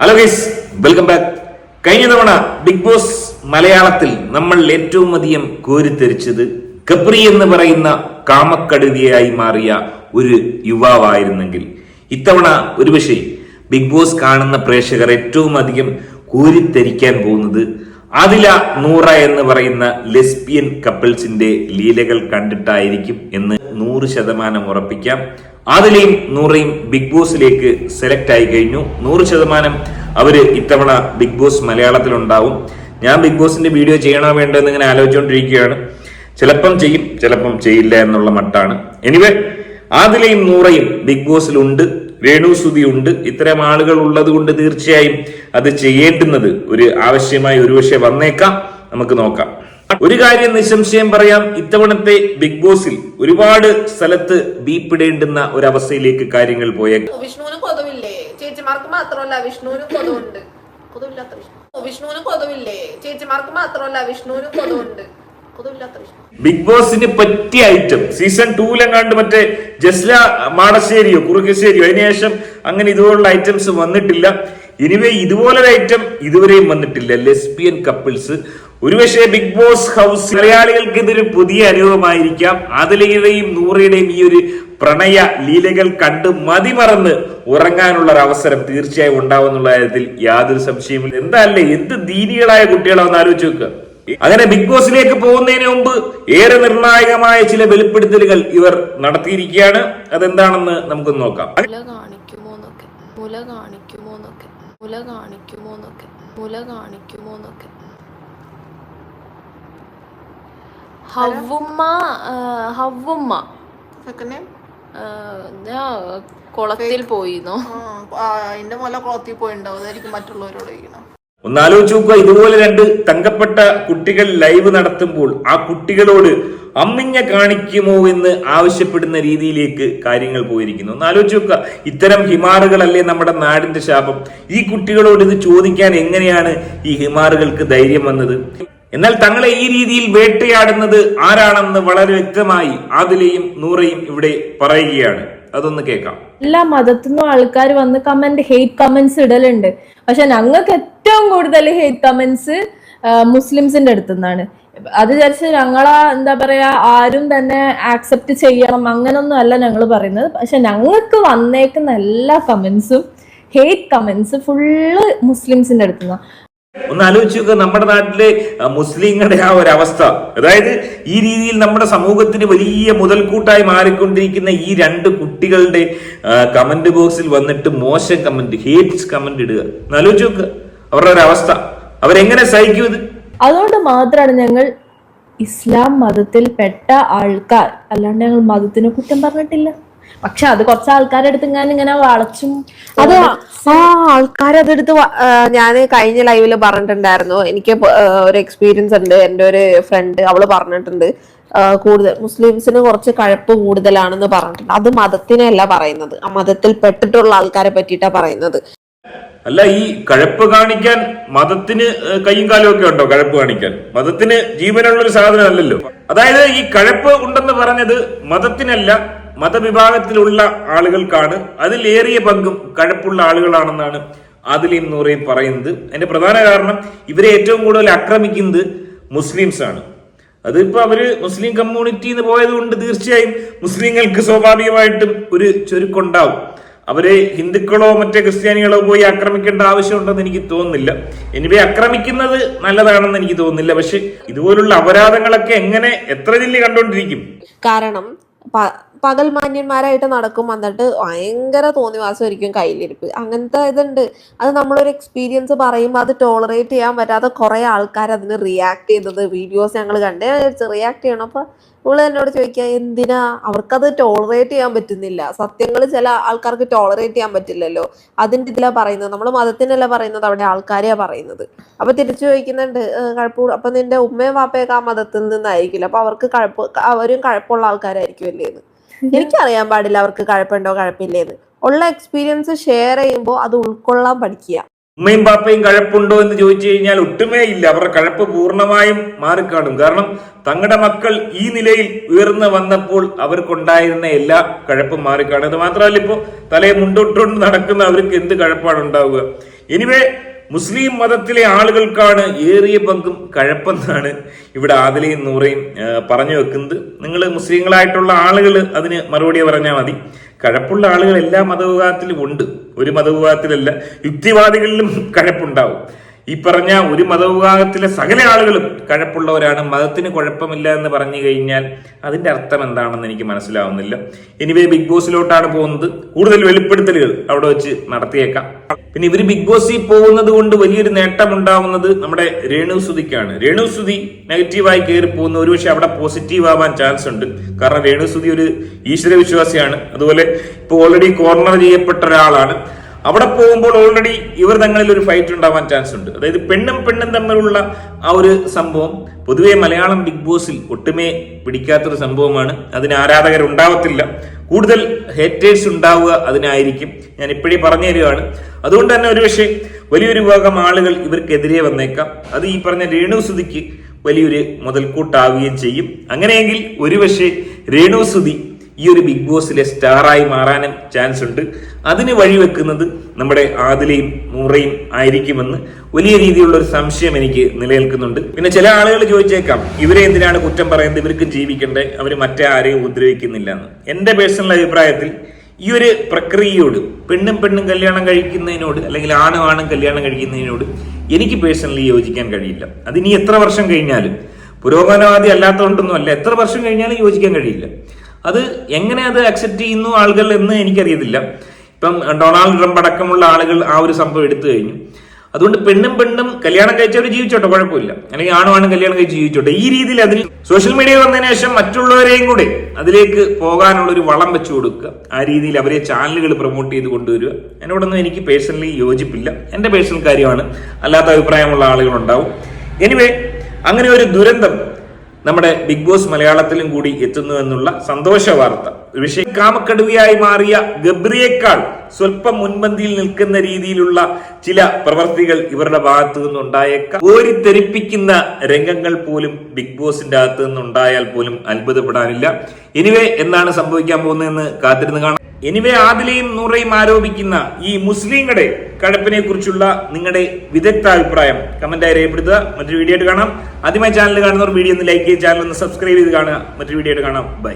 Hello guys welcome back കഴിഞ്ഞ തവണ big boss മലയാളത്തിൽ നമ്മൾ ഏറ്റവും അധികം കോരിത്തെരിച്ചത് കപ്രി എന്ന് പറയുന്ന കാമക്കടുതിയായി മാറിയ ഒരു യുവാവായിരുന്നെങ്കിൽ. ഇത്തവണ ഒരുപക്ഷെ ബിഗ് ബോസ് കാണുന്ന പ്രേക്ഷകർ ഏറ്റവും അധികം കോരിത്തെരിക്കാൻ പോകുന്നത് അതില നൂറ എന്ന് പറയുന്ന ലെസ്ബിയൻ കപ്പിൾസിന്റെ ലീലകൾ കണ്ടിട്ടായിരിക്കും എന്ന് നൂറ് ശതമാനം ഉറപ്പിക്കാം. ആദിലയും നൂറയും ബിഗ് ബോസിലേക്ക് സെലക്ട് ആയി കഴിഞ്ഞു. നൂറ് ശതമാനം അവർ ഇത്തവണ ബിഗ് ബോസ് മലയാളത്തിലുണ്ടാവും. ഞാൻ ബിഗ് ബോസിന്റെ വീഡിയോ ചെയ്യണോ വേണ്ടോ എന്ന് ഇങ്ങനെ ആലോചിച്ചുകൊണ്ടിരിക്കുകയാണ് ചിലപ്പം ചെയ്യും ചിലപ്പം ചെയ്യില്ല എന്നുള്ള മട്ടാണ്. എനിവേ ആദിലയും നൂറയും ബിഗ് ബോസിലുണ്ട്. രേണു സുതി ഉണ്ട്. ഇത്തരം ആളുകൾ ഉള്ളത് കൊണ്ട് തീർച്ചയായും അത് ചെയ്യേണ്ടുന്നത് ഒരു ആവശ്യമായി ഒരുപക്ഷെ വന്നേക്കാം. നമുക്ക് നോക്കാം. ഒരു കാര്യം നിസ്സംശയം പറയാം. ഇത്തവണത്തെ ബിഗ് ബോസിൽ ഒരുപാട് സ്ഥലത്ത് ബീപ്പിടേണ്ടുന്ന ഒരവസ്ഥയിലേക്ക് കാര്യങ്ങൾ പോയ വിഷ്ണുവിന് കൊതുവില്ലേ? ചേച്ചിമാർക്ക് മാത്രമല്ല വിഷ്ണുവിനും കൊതുവുണ്ട്. കൊതുവില്ലാത്ത വിഷ്ണു. വിഷ്ണുവിന് കൊതുവില്ലേ? ചേച്ചിമാർക്ക് മാത്രമല്ല വിഷ്ണുവിനും കൊതുവുണ്ട്. ബിഗ് ബോസിന് പറ്റിയ ഐറ്റം സീസൺ ടൂലെങ്ങാണ്ട് മറ്റേ ജസ്ല മാടശ്ശേരിയോ കുറുക്കശ്ശേരിയോ അതിനുശേഷം അങ്ങനെ ഇതുപോലുള്ള ഐറ്റംസ് വന്നിട്ടില്ല. ഇനിവേ ഇതുപോലൊരു ഐറ്റം ഇതുവരെയും വന്നിട്ടില്ല. ലെസ്ബിയൻ കപ്പിൾസ് ഒരുപക്ഷെ ബിഗ് ബോസ് ഹൗസ് മലയാളികൾക്ക് ഇതൊരു പുതിയ അനുഭവമായിരിക്കാം. അതിലയുടെയും നൂറയുടെയും ഈ ഒരു പ്രണയ ലീലകൾ കണ്ട് മതിമറന്ന് ഉറങ്ങാനുള്ള ഒരു അവസരം തീർച്ചയായും ഉണ്ടാവുന്നുള്ള കാര്യത്തിൽ യാതൊരു സംശയമില്ല. എന്താ അല്ലേ എന്ത് ദീനികളായ കുട്ടികളാണെന്ന് ആലോചിച്ച് നോക്കുക അങ്ങനെ ബിഗ് ബോസിലേക്ക് പോകുന്നതിന് മുമ്പ് ഏറെ നിർണായകമായ ചില വെളിപ്പെടുത്തലുകൾ ഇവർ നടത്തിയിരിക്കുകയാണ്. അതെന്താണെന്ന് നമുക്കൊന്ന് നോക്കാം. കാണിക്കുമോന്നൊക്കെ കാണിക്കുമോന്നൊക്കെ കാണിക്കുമോന്നൊക്കെ ഹവുമ്മ സെക്കൻഡ് നെയിം ഞാൻ കുളത്തിൽ പോയിന്നോ. എന്റെ മോല കുളത്തിൽ പോയിണ്ടാവും. അതായിരിക്കും മറ്റുള്ളവരോട് ചോദിക്കണം ഒന്ന് ആലോചിച്ച് നോക്കുക. ഇതുപോലെ രണ്ട് തങ്കപ്പെട്ട കുട്ടികൾ ലൈവ് നടത്തുമ്പോൾ ആ കുട്ടികളോട് അമ്മിഞ്ഞ കാണിക്കുമോ എന്ന് ആവശ്യപ്പെടുന്ന രീതിയിലേക്ക് കാര്യങ്ങൾ പോയിരിക്കുന്നു. ഒന്ന് ആലോചിച്ച് നോക്കുക. ഇത്തരം ഹിമാറുകളല്ലേ നമ്മുടെ നാടിന്റെ ശാപം? ഈ കുട്ടികളോട് ഇത് ചോദിക്കാൻ എങ്ങനെയാണ് ഈ ഹിമാറുകൾക്ക് ധൈര്യം വന്നത്? എന്നാൽ തങ്ങളെ ഈ രീതിയിൽ വേട്ടയാടുന്നത് ആരാണെന്ന് വളരെ വ്യക്തമായി ആദിലയും നൂറയും ഇവിടെ പറയുകയാണ്. അതൊന്ന് കേൾക്കാം. എല്ലാ മതത്തിൽ നിന്നും ആൾക്കാർ വന്ന് കമന്റ് ഹെയ്റ്റ് കമന്റ്സ് ഇടലുണ്ട്. പക്ഷെ ഞങ്ങൾക്ക് ഏറ്റവും കൂടുതൽ ഹെയ്റ്റ് കമന്റ്സ് മുസ്ലിംസിന്റെ അടുത്തു നിന്നാണ് അത് വിചാരിച്ച് ഞങ്ങളാ എന്താ പറയാ ആരും തന്നെ ആക്സെപ്റ്റ് ചെയ്യണം അങ്ങനൊന്നും അല്ല ഞങ്ങൾ പറയുന്നത്. പക്ഷെ ഞങ്ങൾക്ക് വന്നേക്കുന്ന എല്ലാ കമന്റ്സും ഹെയ്റ്റ് കമന്റ്സ് ഫുള്ള് മുസ്ലിംസിന്റെ അടുത്തു നിന്നാണ് ഒന്ന് ആലോചിച്ച് നോക്കുക നമ്മുടെ നാട്ടിലെ മുസ്ലിങ്ങളുടെ ആ ഒരു അവസ്ഥ. അതായത് ഈ രീതിയിൽ നമ്മുടെ സമൂഹത്തിന് വലിയ മുതൽക്കൂട്ടായി മാറിക്കൊണ്ടിരിക്കുന്ന ഈ രണ്ട് കുട്ടികളുടെ കമന്റ് ബോക്സിൽ വന്നിട്ട് മോശം കമന്റ് ഹേറ്റ്സ് കമന്റ് ഇടുക. ഒന്ന് ആലോചിച്ച് നോക്കുക അവരുടെ ഒരു അവസ്ഥ. അവരെങ്ങനെ സഹിക്കും ഇത്? അതുകൊണ്ട് മാത്രമാണ് ഞങ്ങൾ ഇസ്ലാം മതത്തിൽപ്പെട്ട ആൾക്കാർ. അല്ലാണ്ട് ഞങ്ങൾ മതത്തിനെ കുറ്റം പറഞ്ഞിട്ടില്ല. പക്ഷെ അത് കുറച്ച് ആൾക്കാരെടുത്ത് ഞാൻ ഇങ്ങനെ വളച്ചും അത് ആ ആൾക്കാർ അതെടുത്ത് ഞാൻ കഴിഞ്ഞ ലൈവിൽ പറഞ്ഞിട്ടുണ്ടായിരുന്നു. എനിക്ക് ഒരു എക്സ്പീരിയൻസ് ഉണ്ട്. എന്റെ ഒരു ഫ്രണ്ട് അവൾ പറഞ്ഞിട്ടുണ്ട്. കൂടുതൽ മുസ്ലിംസിന് കുറച്ച് കഴപ്പ് കൂടുതലാണെന്ന് പറഞ്ഞിട്ടുണ്ട്. അത് മതത്തിനല്ല പറയുന്നത്. ആ മതത്തിൽ പെട്ടിട്ടുള്ള ആൾക്കാരെ പറ്റിട്ടാ പറയുന്നത്. അല്ല ഈ കഴപ്പ് കാണിക്കാൻ മതത്തിന് കൈയും കയ്യും കാലും ഒക്കെ ഉണ്ടോ കഴപ്പ് കാണിക്കാൻ? മതത്തിന് ജീവനുള്ള ഒരു സാധനമല്ലല്ലോ അതായത് ഈ കഴപ്പ് ഉണ്ടെന്ന് പറഞ്ഞത് മതത്തിനല്ല മതവിഭാഗത്തിലുള്ള ആളുകൾക്കാണ് അതിലേറിയ പങ്കും കഴപ്പുള്ള ആളുകളാണെന്നാണ് ആദിലയും നൂറയും പറയുന്നത്. അതിന്റെ പ്രധാന കാരണം ഇവരെ ഏറ്റവും കൂടുതൽ ആക്രമിക്കുന്നത് മുസ്ലിംസ് ആണ് അതിപ്പോ അവർ മുസ്ലിം കമ്മ്യൂണിറ്റി എന്ന് പോയത് കൊണ്ട് തീർച്ചയായും മുസ്ലിങ്ങൾക്ക് സ്വാഭാവികമായിട്ടും ഒരു ചുരുക്കുണ്ടാവും. അവരെ ഹിന്ദുക്കളോ മറ്റേ ക്രിസ്ത്യാനികളോ പോയി ആക്രമിക്കേണ്ട ആവശ്യമുണ്ടെന്ന് എനിക്ക് തോന്നുന്നില്ല. എനിവേ ആക്രമിക്കുന്നത് നല്ലതാണെന്ന് എനിക്ക് തോന്നുന്നില്ല. പക്ഷെ ഇതുപോലുള്ള അപരാധങ്ങളൊക്കെ എങ്ങനെ എത്ര ജില്ല കണ്ടോണ്ടിരിക്കും കാരണം പകൽ മാന്യന്മാരായിട്ട് നടക്കും. എന്നിട്ട് ഭയങ്കര തോന്നിവാസമായിരിക്കും കയ്യിലിരിപ്പ്. അങ്ങനത്തെ ഇതുണ്ട്. അത് നമ്മളൊരു എക്സ്പീരിയൻസ് പറയുമ്പോൾ അത് ടോളറേറ്റ് ചെയ്യാൻ പറ്റാതെ കുറേ ആൾക്കാർ അതിന് റിയാക്ട് ചെയ്തത് വീഡിയോസ് ഞങ്ങൾ കണ്ടേ റിയാക്ട് ചെയ്യണം. അപ്പൊ ഇവൾ എന്നോട് ചോദിക്കുക എന്തിനാ? അവർക്കത് ടോളറേറ്റ് ചെയ്യാൻ പറ്റുന്നില്ല. സത്യങ്ങൾ ചില ആൾക്കാർക്ക് ടോളറേറ്റ് ചെയ്യാൻ പറ്റില്ലല്ലോ. അതിന്റെ ഇതിലാ പറയുന്നത്. നമ്മൾ മതത്തിനല്ല പറയുന്നത്. അവിടെ ആൾക്കാരെയാ പറയുന്നത്. അപ്പൊ തിരിച്ചു ചോദിക്കുന്നുണ്ട് ഏഹ് കഴപ്പൂ അപ്പൊ നിന്റെ ഉമ്മയും വാപ്പയൊക്കെ ആ മതത്തിൽ നിന്നായിരിക്കില്ല? അപ്പൊ അവർക്ക് കഴപ്പ് അവരും കഴപ്പുള്ള ആൾക്കാരായിരിക്കുമല്ലേ എന്ന് എനിക്കറിയാൻ പാടില്ല അവർക്ക് കഴപ്പുണ്ടോ കഴപ്പില്ലേന്ന്. ഉള്ള എക്സ്പീരിയൻസ് ഷെയർ ചെയ്യുമ്പോൾ അത് ഉൾക്കൊള്ളാൻ പഠിക്കുക. ഉമ്മയും പാപ്പയും കഴപ്പുണ്ടോ എന്ന് ചോദിച്ചു കഴിഞ്ഞാൽ ഒട്ടുമേ ഇല്ല. അവരുടെ കഴപ്പ് പൂർണമായും മാറിക്കാണും. കാരണം തങ്ങളുടെ മക്കൾ ഈ നിലയിൽ ഉയർന്നു വന്നപ്പോൾ അവർക്കുണ്ടായിരുന്ന എല്ലാ കഴപ്പും മാറിക്കാണും. അത് മാത്രമല്ല ഇപ്പോൾ തലയെ മുണ്ടോട്ടുകൊണ്ട് നടക്കുന്ന അവർക്ക് എന്ത് കഴപ്പാണ് ഉണ്ടാവുക? എനിവേ മുസ്ലിം മതത്തിലെ ആളുകൾക്കാണ് ഏറിയ പങ്കും കഴപ്പെന്നാണ് ഇവിടെ ആദിലയും നൂറയും പറഞ്ഞു വെക്കുന്നത്. നിങ്ങൾ മുസ്ലിങ്ങളായിട്ടുള്ള ആളുകൾ അതിന് മറുപടി പറഞ്ഞാൽ മതി. കഴപ്പുള്ള ആളുകൾ എല്ലാ മതവിഭാഗത്തിലും ഉണ്ട്. ഒരു മതവിഭാഗത്തിലല്ല യുക്തിവാദികളിലും കഴപ്പുണ്ടാവും. ഈ പറഞ്ഞ ഒരു മതവിഭാഗത്തിലെ സകല ആളുകളും കഴപ്പുള്ളവരാണ്. മതത്തിന് കുഴപ്പമില്ല എന്ന് പറഞ്ഞു കഴിഞ്ഞാൽ അതിന്റെ അർത്ഥം എന്താണെന്ന് എനിക്ക് മനസ്സിലാവുന്നില്ല. എനിവേ ബിഗ് ബോസിലോട്ടാണ് പോകുന്നത്. കൂടുതൽ വെളിപ്പെടുത്തലുകൾ അവിടെ വെച്ച് നടത്തിയേക്കാം. പിന്നെ ഇവർ ബിഗ് ബോസിൽ പോകുന്നത് കൊണ്ട് വലിയൊരു നേട്ടം ഉണ്ടാവുന്നത് നമ്മുടെ രേണു സുതിക്കാണ് രേണു സുതി നെഗറ്റീവായി കയറി പോകുന്ന ഒരുപക്ഷെ അവിടെ പോസിറ്റീവ് ആവാൻ ചാൻസ് ഉണ്ട്. കാരണം രേണു സുതി ഒരു ഈശ്വര വിശ്വാസിയാണ് അതുപോലെ ഇപ്പോൾ ഓൾറെഡി കോർണർ ചെയ്യപ്പെട്ട ഒരാളാണ്. അവിടെ പോകുമ്പോൾ ഓൾറെഡി ഇവർ തങ്ങളിൽ ഒരു ഫൈറ്റ് ഉണ്ടാവാൻ ചാൻസ് ഉണ്ട്. അതായത് പെണ്ണും പെണ്ണും തമ്മിലുള്ള ആ ഒരു സംഭവം പൊതുവേ മലയാളം ബിഗ് ബോസിൽ ഒട്ടുമേ പിടിക്കാത്തൊരു സംഭവമാണ്. അതിന് ആരാധകർ ഉണ്ടാവത്തില്ല. കൂടുതൽ ഹേറ്റേഴ്സ് ഉണ്ടാവുക അതിനായിരിക്കും ഞാൻ ഇപ്പോഴേ പറഞ്ഞു തരികയാണ്. അതുകൊണ്ട് തന്നെ ഒരുപക്ഷെ വലിയൊരു വിഭാഗം ആളുകൾ ഇവർക്കെതിരെ വന്നേക്കാം. അത് ഈ പറഞ്ഞ രേണു സുതിക്ക് വലിയൊരു മുതൽക്കൂട്ടാവുകയും ചെയ്യും. അങ്ങനെയെങ്കിൽ ഒരുപക്ഷെ രേണു സുതി ഈ ഒരു ബിഗ് ബോസിലെ സ്റ്റാറായി മാറാനും ചാൻസ് ഉണ്ട് അതിന് വഴിവെക്കുന്നത് നമ്മുടെ ആദിലയും നൂറയും ആയിരിക്കുമെന്ന് വലിയ രീതിയിലുള്ള ഒരു സംശയം എനിക്ക് നിലനിൽക്കുന്നുണ്ട്. പിന്നെ ചില ആളുകൾ ചോദിച്ചേക്കാം ഇവരെ എന്തിനാണ് കുറ്റം പറയുന്നത്? ഇവർക്ക് ജീവിക്കണ്ടേ? അവർ മറ്റേ ആരെയും ഉപദ്രവിക്കുന്നില്ല എന്ന് എന്റെ പേഴ്സണൽ അഭിപ്രായത്തിൽ ഈ ഒരു പ്രക്രിയയോട് പെണ്ണും പെണ്ണും കല്യാണം കഴിക്കുന്നതിനോട് അല്ലെങ്കിൽ ആണും ആണും കല്യാണം കഴിക്കുന്നതിനോട് എനിക്ക് പേഴ്സണലി യോജിക്കാൻ കഴിയില്ല. അതിനി എത്ര വർഷം കഴിഞ്ഞാലും പുരോഗമനവാദി അല്ലാത്തതുകൊണ്ടൊന്നും അല്ല എത്ര വർഷം കഴിഞ്ഞാലും യോജിക്കാൻ കഴിയില്ല. അത് എങ്ങനെ അത് അക്സെപ്റ്റ് ചെയ്യുന്നു ആളുകൾ എന്ന് എനിക്കറിയത്തില്ല. ഇപ്പം ഡൊണാൾഡ് ട്രംപ് അടക്കമുള്ള ആളുകൾ ആ ഒരു സംഭവം എടുത്തു കഴിഞ്ഞു. അതുകൊണ്ട് പെണ്ണും പെണ്ണും കല്യാണം കഴിച്ചവർ ജീവിച്ചോട്ടെ? കുഴപ്പമില്ല. അല്ലെങ്കിൽ ആണും കല്യാണം കഴിച്ച് ജീവിച്ചോട്ടെ? ഈ രീതിയിൽ അതിൽ സോഷ്യൽ മീഡിയ വന്നതിന് ശേഷം മറ്റുള്ളവരെയും കൂടെ അതിലേക്ക് പോകാനുള്ള ഒരു വളം വെച്ചു കൊടുക്കുക. ആ രീതിയിൽ അവരെ ചാനലുകൾ പ്രൊമോട്ട് ചെയ്ത് കൊണ്ടുവരിക. എന്നോടൊന്നും എനിക്ക് പേഴ്സണലി യോജിപ്പില്ല. എന്റെ പേഴ്സണൽ കാര്യമാണ്. അല്ലാത്ത അഭിപ്രായമുള്ള ആളുകളുണ്ടാവും. എനിവേ അങ്ങനെ ഒരു ദുരന്തം നമ്മുടെ ബിഗ് ബോസ് മലയാളത്തിലും കൂടി എത്തുന്നു എന്നുള്ള സന്തോഷ വാർത്ത. വിഷയം മാറിയ ഗബ്രിയേക്കാൾ സ്വല്പം മുൻപന്തിയിൽ നിൽക്കുന്ന രീതിയിലുള്ള ചില പ്രവർത്തികൾ ഇവരുടെ ഭാഗത്തു നിന്നുണ്ടായേക്കാം. ഓരിത്തെരിപ്പിക്കുന്ന രംഗങ്ങൾ പോലും ബിഗ് ബോസിന്റെ അകത്ത് നിന്നുണ്ടായാൽ പോലും അത്ഭുതപ്പെടാനില്ല. എനിവേ എന്താണ് സംഭവിക്കാൻ പോകുന്നതെന്ന് കാത്തിരുന്ന് കാണാം. എനിവേ ആദിലയും നൂറയും ആരോപിക്കുന്ന ഈ മുസ്ലിങ്ങളുടെ കടപ്പിനെ കുറിച്ചുള്ള നിങ്ങളുടെ വിദഗ്ധ അഭിപ്രായം കമന്റായി രേഖപ്പെടുത്തുക. മറ്റൊരു വീഡിയോ ആയിട്ട് കാണാം. ആദ്യമായി ചാനൽ കാണുന്നവർ വീഡിയോ ഒന്ന് ലൈക്ക് ചെയ്ത് ചാനൽ ഒന്ന് സബ്സ്ക്രൈബ് ചെയ്ത് കാണുക. മറ്റൊരു വീഡിയോ ആയിട്ട് കാണാം. ബൈ.